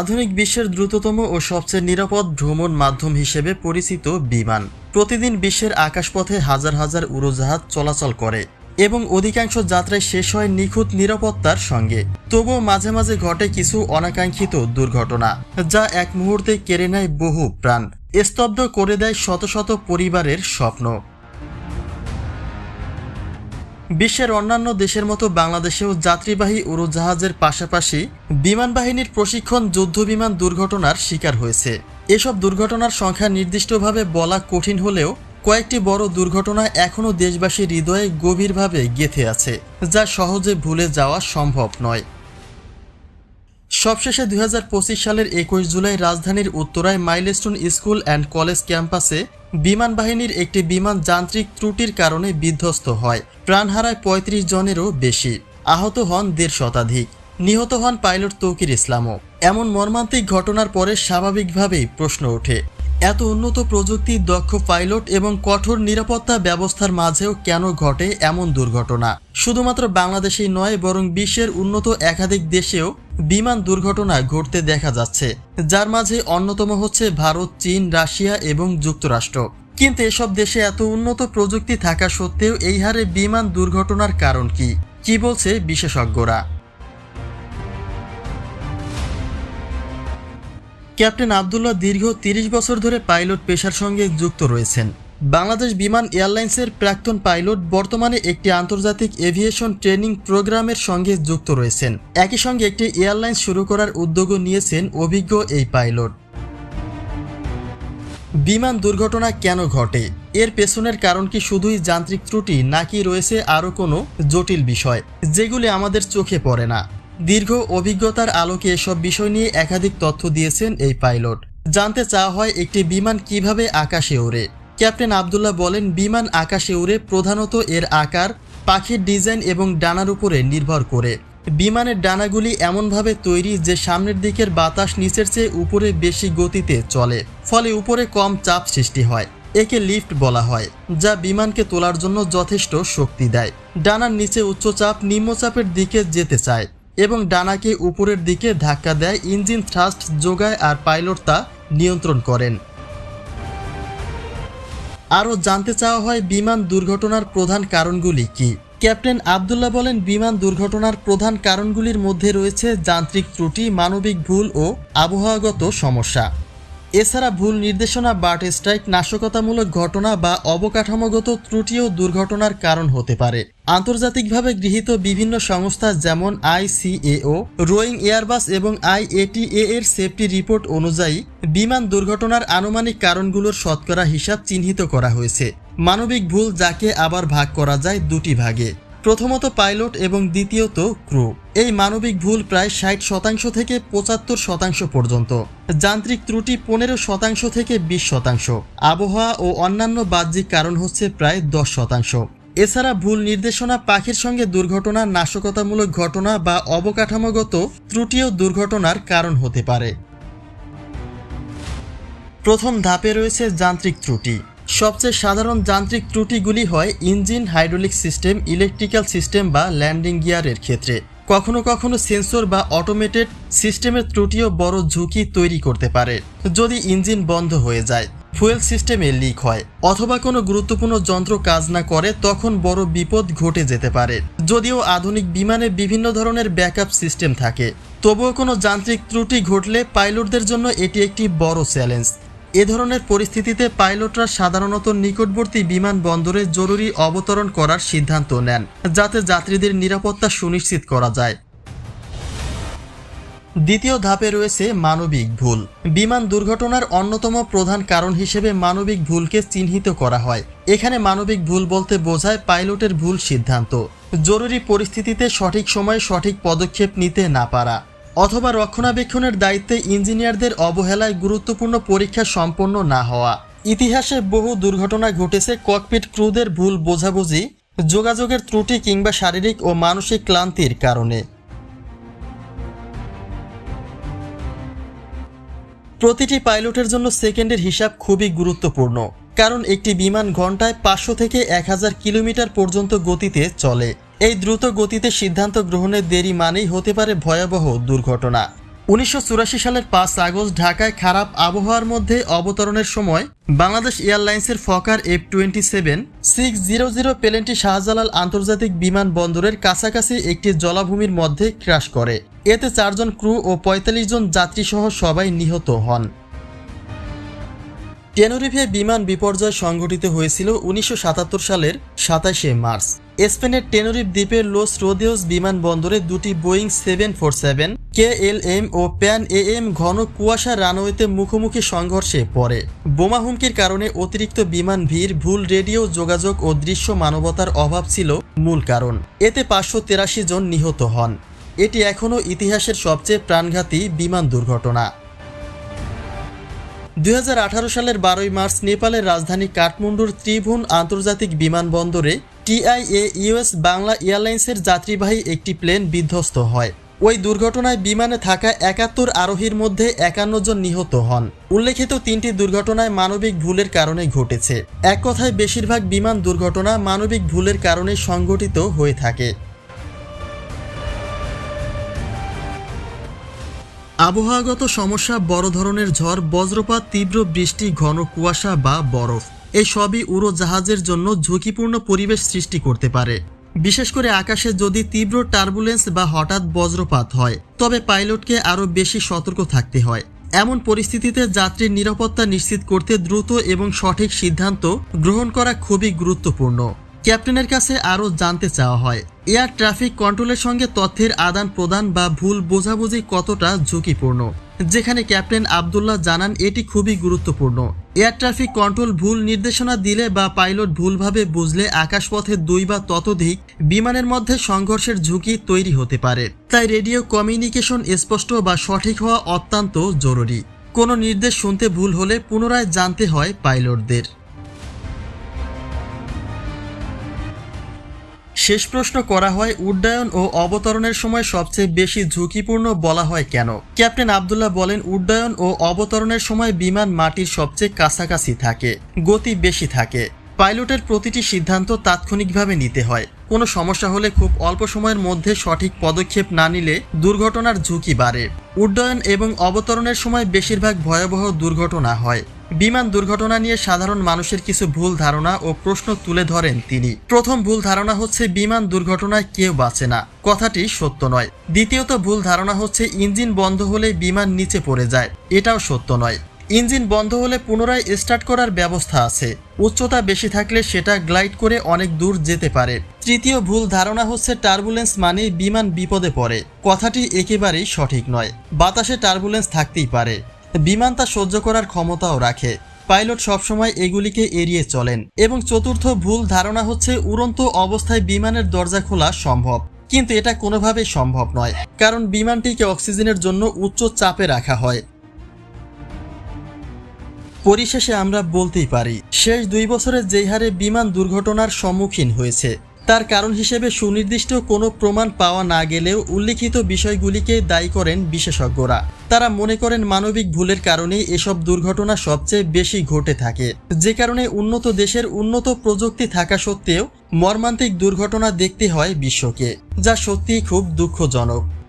আধুনিক বিশ্বের দ্রুততম ও সবচেয়ে নিরাপদ ভ্রমণ মাধ্যম হিসেবে পরিচিত বিমান। প্রতিদিন বিশ্বের আকাশপথে হাজার হাজার উড়োজাহাজ চলাচল করে এবং অধিকাংশ যাত্রায় শেষ হয় নিখুঁত নিরাপত্তার সঙ্গে। তবুও মাঝে মাঝে ঘটে কিছু অনাকাঙ্ক্ষিত দুর্ঘটনা, যা এক মুহূর্তে কেড়ে নেয় বহু প্রাণ। স্তব্ধ করে দেয় শত শত পরিবারের স্বপ্ন। বিশ্বের অন্যান্য দেশের মতো বাংলাদেশেও যাত্রীবাহী উড়োজাহাজের পাশাপাশি বিমান বাহিনীর প্রশিক্ষণ যুদ্ধবিমান দুর্ঘটনার শিকার হয়েছে। এসব দুর্ঘটনার সংখ্যা নির্দিষ্টভাবে বলা কঠিন হলেও কয়েকটি বড় দুর্ঘটনা এখনও দেশবাসীর হৃদয়ে গভীরভাবে গেঁথে আছে, যা সহজে ভুলে যাওয়া সম্ভব নয়। সবশেষে দু হাজার পঁচিশ সালের একুশ জুলাই রাজধানীর উত্তরায় মাইলস্টোন স্কুল অ্যান্ড কলেজ ক্যাম্পাসে বিমান বাহিনীর একটি বিমান যান্ত্রিক ত্রুটির কারণে বিধ্বস্ত হয়। প্রাণ হারায় পঁয়ত্রিশ জনেরও বেশি। আহত হন দেড় শতাধিক। নিহত হন পাইলট তৌকির ইসলামও। এমন মর্মান্তিক ঘটনার পরে স্বাভাবিকভাবেই প্রশ্ন ওঠে। এত উন্নত প্রযুক্তি, দক্ষ পাইলট এবং কঠোর নিরাপত্তা ব্যবস্থার মাঝেও কেন ঘটে এমন দুর্ঘটনা? শুধুমাত্র বাংলাদেশেই নয়, বরং বিশ্বের উন্নত একাধিক দেশেও বিমান দুর্ঘটনা ঘটতে দেখা যাচ্ছে, যার মাঝে অন্যতম হচ্ছে ভারত, চীন, রাশিয়া এবং যুক্তরাষ্ট্র। কিন্তু এসব দেশে এত উন্নত প্রযুক্তি থাকা সত্ত্বেও এই হারে বিমান দুর্ঘটনার কারণ কি? কি বলছে বিশেষজ্ঞরা? ক্যাপ্টেন আবদুল্লাহ দীর্ঘ তিরিশ বছর ধরে পাইলট পেশার সঙ্গে যুক্ত রয়েছেন। বাংলাদেশ বিমান এয়ারলাইন্সের প্রাক্তন পাইলট বর্তমানে একটি আন্তর্জাতিক এভিয়েশন ট্রেনিং প্রোগ্রামের সঙ্গে যুক্ত রয়েছেন। একই সঙ্গে একটি এয়ারলাইন্স শুরু করার উদ্যোগও নিয়েছেন অভিজ্ঞ এই পাইলট। বিমান দুর্ঘটনা কেন ঘটে? এর পেছনের কারণ কি শুধুই যান্ত্রিক ত্রুটি, নাকি রয়েছে আরও কোনো জটিল বিষয়, যেগুলি আমাদের চোখে পড়ে না? দীর্ঘ অভিজ্ঞতার আলোকে এসব বিষয় নিয়ে একাধিক তথ্য দিয়েছেন এই পাইলট। জানতে চাওয়া হয় একটি বিমান কীভাবে আকাশে ওড়ে। ক্যাপ্টেন আবদুল্লাহ বলেন, বিমান আকাশে উড়ে প্রধানত এর আকার, পাখির ডিজাইন এবং ডানার উপরে নির্ভর করে। বিমানের ডানাগুলি এমনভাবে তৈরি যে সামনের দিকের বাতাস নিচের চেয়ে উপরে বেশি গতিতে চলে, ফলে উপরে কম চাপ সৃষ্টি হয়, একে লিফট বলা হয়, যা বিমানকে তোলার জন্য যথেষ্ট শক্তি দেয়। ডানার নিচে উচ্চচাপ নিম্নচাপের দিকে যেতে চায়। এবং ডানাকে উপরের দিকে ধাক্কা দেয়। ইঞ্জিন থ্রাস্ট যোগায় আর পাইলট তা নিয়ন্ত্রণ করেন। আরও জানতে চাওয়া হয়, বিমান দুর্ঘটনার প্রধান কারণগুলি কি? ক্যাপ্টেন আবদুল্লাহ বলেন, বিমান দুর্ঘটনার প্রধান কারণগুলির মধ্যে রয়েছে যান্ত্রিক ত্রুটি, মানবিক ভুল ও আবহাওয়াগত সমস্যা। এছাড়া ভুল নির্দেশনা বার্ট স্ট্রাইক নাশকতামূলক ঘটনা বা অবকাঠামোগত ত্রুটিও দুর্ঘটনার কারণ হতে পারে। আন্তর্জাতিকভাবে গৃহীত বিভিন্ন সংস্থা যেমন আইসিএও রোয়িং এয়ারবাস এবং আইএটিএ এর সেফটি রিপোর্ট অনুযায়ী বিমান দুর্ঘটনার আনুমানিক কারণগুলোর শতকরা হিসাব চিহ্নিত করা হয়েছে। মানবিক ভুল যাকে আবার ভাগ করা যায় দুটি ভাগে। প্রথমত পাইলট এবং দ্বিতীয়ত ক্রু। এই মানবিক ভুল প্রায় ষাট শতাংশ থেকে পঁচাত্তর শতাংশ পর্যন্ত। যান্ত্রিক ত্রুটি পনেরো শতাংশ থেকে বিশ শতাংশ। আবহাওয়া ও অন্যান্য বাহ্যিক কারণ হচ্ছে প্রায় দশ শতাংশ। এছাড়া ভুল নির্দেশনা পাখির সঙ্গে দুর্ঘটনা, নাশকতামূলক ঘটনা বা অবকাঠামোগত ত্রুটিও দুর্ঘটনার কারণ হতে পারে। প্রথম ধাপে রয়েছে যান্ত্রিক ত্রুটি। সবচেয়ে সাধারণ যান্ত্রিক ত্রুটিগুলি হয় engine, hydraulic system, electrical system বা ল্যান্ডিং গিয়ারের ক্ষেত্রে। কখনো কখনো সেন্সর বা অটোমেটেড সিস্টেমের ত্রুটিও বড় ঝুঁকি তৈরি করতে পারে, যদি ইঞ্জিন বন্ধ হয়ে যায়, ফুয়েল সিস্টেমে লিক হয়, অথবা কোনো গুরুত্বপূর্ণ যন্ত্র কাজ না করে তখন বড় বিপদ ঘটে যেতে পারে। যদিও আধুনিক বিমানে বিভিন্ন ধরনের ব্যাকআপ সিস্টেম থাকে, তবুও কোনো যান্ত্রিক ত্রুটি ঘটলে পাইলটদের জন্য এটি একটি বড় চ্যালেঞ্জ। এ ধরনের পরিস্থিতিতে পাইলটরা সাধারণত নিকটবর্তী বিমানবন্দরে জরুরি অবতরণ করার সিদ্ধান্ত নেন, যাতে যাত্রীদের নিরাপত্তা সুনিশ্চিত করা যায়। দ্বিতীয় ধাপে রয়েছে মানবিক ভুল। বিমান দুর্ঘটনার অন্যতম প্রধান কারণ হিসেবে মানবিক ভুলকে চিহ্নিত করা হয়। এখানে মানবিক ভুল বলতে বোঝায় পাইলটের ভুল সিদ্ধান্ত। জরুরি পরিস্থিতিতে সঠিক সময়ে সঠিক পদক্ষেপ নিতে না পারা। অথবা রক্ষণাবেক্ষণের দায়িত্বে ইঞ্জিনিয়ারদের অবহেলায় গুরুত্বপূর্ণ পরীক্ষা সম্পন্ন না হওয়া। ইতিহাসে বহু দুর্ঘটনা ঘটেছে, ককপিট ক্রুদের ভুল বোঝাবুঝি, যোগাযোগের ত্রুটি কিংবা শারীরিক ও মানসিক ক্লান্তির কারণে। প্রতিটি পাইলটের জন্য সেকেন্ডের হিসাব খুবই গুরুত্বপূর্ণ, কারণ একটি বিমান ঘন্টায় পাঁচশো থেকে এক হাজার কিলোমিটার পর্যন্ত গতিতে চলে। এই দ্রুত গতিতে সিদ্ধান্ত গ্রহণের দেরি মানেই হতে পারে ভয়াবহ দুর্ঘটনা। উনিশশো চুরাশি সালের পাঁচ আগস্ট ঢাকায় খারাপ আবহাওয়ার মধ্যে অবতরণের সময় বাংলাদেশ এয়ারলাইন্সের Fokker F twenty seven, six zero zero প্লেনটি শাহজালাল আন্তর্জাতিক বিমানবন্দরের কাছাকাছি একটি জলাভূমির মধ্যে ক্র্যাশ করে। এতে চারজন ক্রু ও পঁয়তাল্লিশ জন যাত্রীসহ সবাই নিহত হন। টেনোরিফে বিমান বিপর্যয় সংঘটিত হয়েছিল উনিশশো সাতাত্তর সালের সাতাশে মার্চ। স্পেনের টেনোরিফ দ্বীপের লোস রোদেওস বিমানবন্দরে দুটি Boeing seven four seven K L M O Pan A M ঘন কুয়াশা রানওয়েতে মুখোমুখি সংঘর্ষে পড়ে। বোমা হুমকির কারণে অতিরিক্ত বিমান ভিড়, ভুল রেডিও, যোগাযোগ ও দৃশ্য মানবতার অভাব ছিল মূল কারণ। এতে পাঁচশো তেরাশি জন নিহত হন। এটি এখনও ইতিহাসের সবচেয়ে প্রাণঘাতী বিমান দুর্ঘটনা। দু হাজার আঠারো সালের বারোই মার্চ নেপালের রাজধানী কাঠমান্ডুর ত্রিভুবন আন্তর্জাতিক বিমানবন্দরে টিআইএ ইউএস বাংলা এয়ারলাইন্সের যাত্রীবাহী একটি প্লেন বিধ্বস্ত হয়। ওই দুর্ঘটনায় বিমানে থাকা একাত্তর আরোহীর মধ্যে একান্ন জন নিহত হন। উল্লেখিত তিনটি দুর্ঘটনায় মানবিক ভুলের কারণে ঘটেছে। এক কথায়, বেশিরভাগ বিমান দুর্ঘটনা মানবিক ভুলের কারণে সংঘটিত হয়ে থাকে। আবহাওয়াগত সমস্যা, বড় ধরনের ঝড়, বজ্রপাত, তীব্র বৃষ্টি, ঘন কুয়াশা বা বরফ। এই সবই উড়োজাহাজের জন্য ঝুঁকিপূর্ণ পরিবেশ সৃষ্টি করতে পারে। বিশেষ করে আকাশে যদি তীব্র টার্বুলেন্স বা হঠাৎ বজ্রপাত হয়, তবে পাইলটকে আরও বেশি সতর্ক থাকতে হয়। এমন পরিস্থিতিতে যাত্রীর নিরাপত্তা নিশ্চিত করতে দ্রুত এবং সঠিক সিদ্ধান্ত গ্রহণ করা খুবই গুরুত্বপূর্ণ। ক্যাপ্টেনের কাছে আরও জানতে চাওয়া হয়, এয়ার ট্রাফিক কন্ট্রোলের সঙ্গে তথ্যের আদান প্রদান বা ভুল বোঝাবুঝি কতটা ঝুঁকিপূর্ণ? যেখানে ক্যাপ্টেন আবদুল্লাহ জানান এটি খুবই গুরুত্বপূর্ণ। এয়ার ট্রাফিক কন্ট্রোল ভুল নির্দেশনা দিলে বা পাইলট ভুলভাবে বুঝলে আকাশপথে দুই বা ততোধিক বিমানের মধ্যে সংঘর্ষের ঝুঁকি তৈরি হতে পারে। তাই রেডিও কমিউনিকেশন স্পষ্ট বা সঠিক হওয়া অত্যন্ত জরুরি। কোনো নির্দেশ শুনতে ভুল হলে পুনরায় জানতে হয় পাইলটদের। শেষ প্রশ্ন করা হয় উড্ডয়ন ও অবতরণের সময় সবচেয়ে বেশি ঝুঁকিপূর্ণ বলা হয় কেন? ক্যাপ্টেন আবদুল্লাহ বলেন, উড্ডয়ন ও অবতরণের সময় বিমান মাটির সবচেয়ে কাছাকাছি থাকে, গতি বেশি থাকে। পাইলটের প্রতিটি সিদ্ধান্ত তাৎক্ষণিকভাবে নিতে হয়। কোনো সমস্যা হলে খুব অল্প সময়ের মধ্যে সঠিক পদক্ষেপ না নিলে দুর্ঘটনার ঝুঁকি বাড়ে। উড্ডয়ন এবং অবতরণের সময় বেশিরভাগ ভয়াবহ দুর্ঘটনা হয়। বিমান দুর্ঘটনা নিয়ে সাধারণ মানুষের কিছু ভুল ধারণা ও প্রশ্ন তুলে ধরেন তিনি। প্রথম ভুল ধারণা হচ্ছে বিমান দুর্ঘটনায় কেউ বাঁচে না। কথাটি সত্য নয়। দ্বিতীয়ত ভুল ধারণা হচ্ছে ইঞ্জিন বন্ধ হলে বিমান নিচে পড়ে যায়। এটাও সত্য নয়। ইঞ্জিন বন্ধ হলে পুনরায় স্টার্ট করার ব্যবস্থা আছে। উচ্চতা বেশি থাকলে সেটা গ্লাইড করে অনেক দূর যেতে পারে। তৃতীয় ভুল ধারণা হচ্ছে টার্বুলেন্স মানে বিমান বিপদে পড়ে। কথাটি একেবারেই সঠিক নয়। বাতাসে টার্বুলেন্স থাকতেই পারে। বিমান তা সহ্য করার ক্ষমতাও রাখে। পাইলট সবসময় এগুলিকে এড়িয়ে চলেন এবং চতুর্থ ভুল ধারণা হচ্ছে উড়ন্ত অবস্থায় বিমানের দরজা খোলা সম্ভব। কিন্তু এটা কোনোভাবেই সম্ভব নয়, কারণ বিমানটিকে অক্সিজেনের জন্য উচ্চ চাপে রাখা হয়। পরিশেষে আমরা বলতেই পারি, শেষ দুই বছরে যেই হারে বিমান দুর্ঘটনার সম্মুখীন হয়েছে। তার কারণ হিসেবে সুনির্দিষ্ট কোনো প্রমাণ পাওয়া না গেলেও উল্লিখিত বিষয়গুলিকে দায়ী করেন বিশেষজ্ঞরা। তারা মনে করেন মানবিক ভুলের কারণে এসব দুর্ঘটনা সবচেয়ে বেশি ঘটে থাকে। যে কারণে উন্নত দেশের উন্নত প্রযুক্তি থাকা সত্ত্বেও মর্মান্তিক দুর্ঘটনা দেখতে হয় বিশ্বকে, যা সত্যিই খুব দুঃখজনক।